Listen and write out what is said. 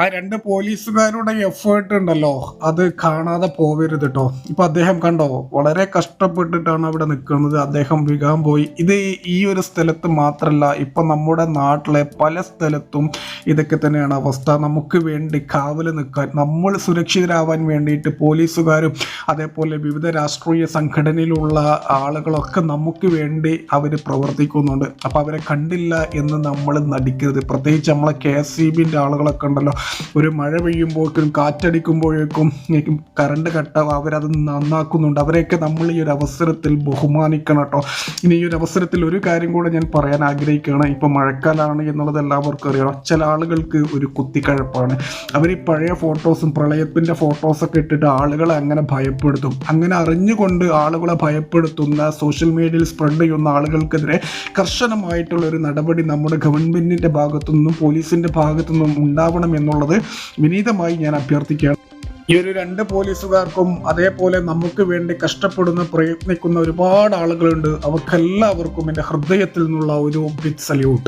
ആ രണ്ട് പോലീസുകാരുടെ എഫേർട്ട് ഉണ്ടല്ലോ. അത് കാണാതെ പോവരുത് കേട്ടോ ഇപ്പൊ അദ്ദേഹം കണ്ടോ വളരെ കഷ്ടപ്പെട്ടിട്ടാണ് അവിടെ നിൽക്കുന്നത്. അദ്ദേഹം വികാൻ പോയി. ഇത് ഈ ഒരു സ്ഥലത്ത് മാത്രമല്ല ഇപ്പൊ നമ്മുടെ നാട്ടിലെ പല സ്ഥലത്തും ഇതൊക്കെ തന്നെയാണ് അവസ്ഥ. നമുക്ക് വേണ്ടി കാവൽ നിൽക്കാൻ നമ്മൾ സുരക്ഷിതരാവാൻ വേണ്ടിയിട്ട് പോലീസുകാരും അതേപോലെ വിവിധ രാഷ്ട്രീയ സംഘടനയിലുള്ള ആളുകളൊക്കെ നമുക്ക് വേണ്ടി അവർ പ്രവർത്തിക്കുന്നുണ്ട്. അപ്പൊ അവരെ കണ്ടില്ല എന്ന് നമ്മൾ നടിക്കരുത്. പ്രത്യേകിച്ച് നമ്മളെ കെ എസ് സി ബിന്റെ ആളുകളൊക്കെ ഉണ്ടല്ലോ. ഒരു മഴ പെയ്യുമ്പോഴേക്കും കാറ്റടിക്കുമ്പോഴേക്കും കറണ്ട് കട്ട അവരത് നന്നാക്കുന്നുണ്ട്. അവരെയൊക്കെ നമ്മൾ ഈ ഒരു അവസരത്തിൽ ബഹുമാനിക്കണം കേട്ടോ. ഇനി ഈ ഒരു അവസരത്തിൽ ഒരു കാര്യം കൂടെ ഞാൻ പറയാൻ ആഗ്രഹിക്കുകയാണ്. ഇപ്പോൾ മഴക്കാലാണ് എന്നുള്ളത് എല്ലാവർക്കും അറിയണം ചില ആളുകൾക്ക് ഒരു കുത്തിക്കഴപ്പാണ്. അവർ ഈ പഴയ ഫോട്ടോസും പ്രളയത്തിന്റെ ഫോട്ടോസൊക്കെ ഇട്ടിട്ട് ആളുകളെ അങ്ങനെ ഭയപ്പെടുത്തും. അങ്ങനെ അറിഞ്ഞുകൊണ്ട് ആളുകളെ ഭയപ്പെടുത്തുന്ന സോഷ്യൽ മീഡിയയിൽ സ്പ്രെഡ് ചെയ്യുന്ന ആളുകൾക്കെതിരെ കർശനമായിട്ടുള്ള ഒരു നടപടി നമ്മുടെ ഗവൺമെന്റിന്റെ ഭാഗത്തു നിന്നും പോലീസിന്റെ ഭാഗത്തു എന്നുള്ളത് വിനീതമായി ഞാൻ അഭ്യർത്ഥിക്കുകയാണ്. ഈ ഒരു രണ്ട് പോലീസുകാർക്കും അതേപോലെ നമുക്ക് വേണ്ടി കഷ്ടപ്പെടുന്ന പ്രയത്നിക്കുന്ന ഒരുപാട് ആളുകളുണ്ട്. അവർക്കെല്ലാവർക്കും എന്റെ ഹൃദയത്തിൽ നിന്നുള്ള ഒരു ബിഗ് സല്യൂട്ട്.